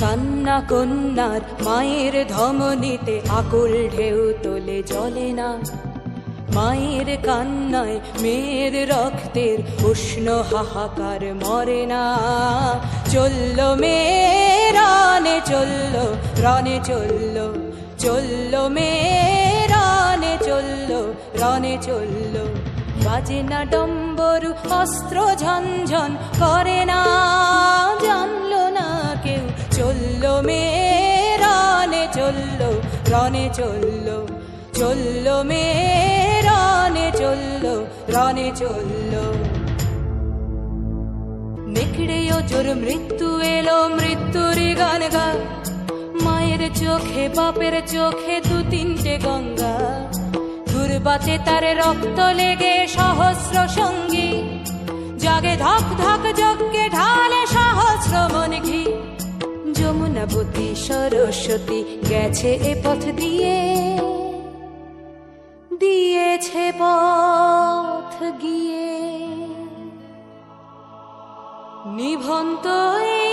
কান্না কন্যার মায়ের ধমনীতে আকুল ঢেউ তোলে, জলে না। মায়ের কান্নায় মেয়ের রক্তের উষ্ণ হাহাকার মরে না। চলল মেয়ে রানে চলল রানে চলল চলল মেয়ে রানে চলল, রনে চলল। বাজে না ডম্বরু, অস্ত্র ঝনঝন করে না। চলল, রনে চলল চলল মেয়ে রনে চলল রনে চলল। নেকড়েও জোর মৃত্যু এলো মৃত্যুরই গান গা। মায়ের চোখে, বাপের চোখে দু তিনটে গঙ্গা। দুর্বাচে তার রক্ত লেগে সহস্র সঙ্গী। জাগে ধক ধক যজ্ঞে ঢালে সহস্র মন ঘি। যমুনাবতী সরস্বতী গেছে এ পথ দিয়ে। দিয়েছে পথ গিয়ে। নিভন্ত এই